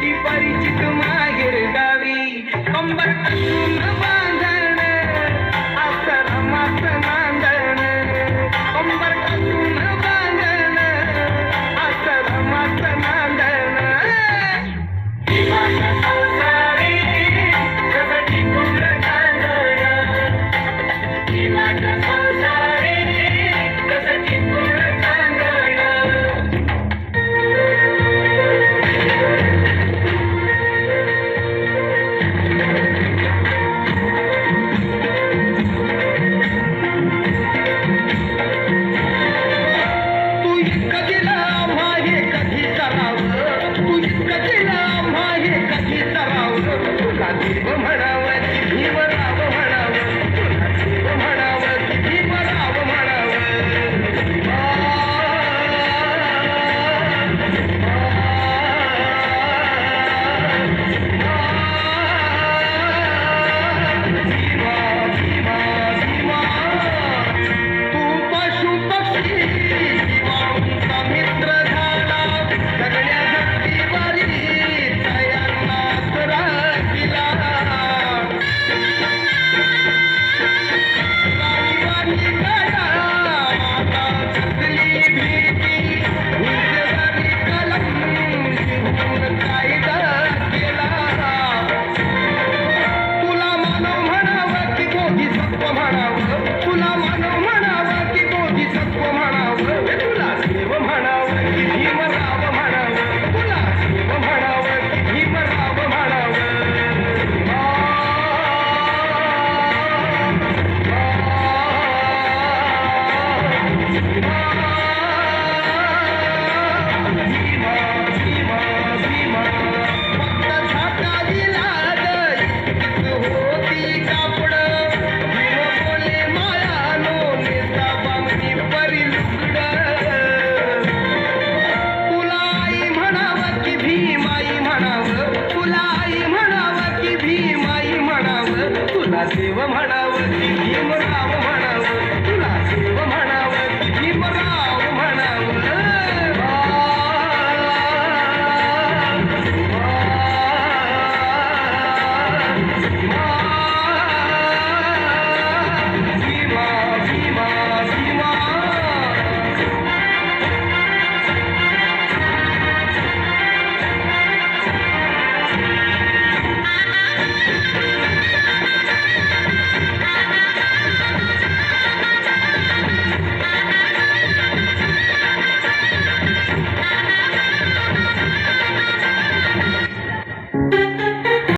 E vai te cantar. देव म्हणावं भीमराव म्हणावं तुला देव म्हणावं.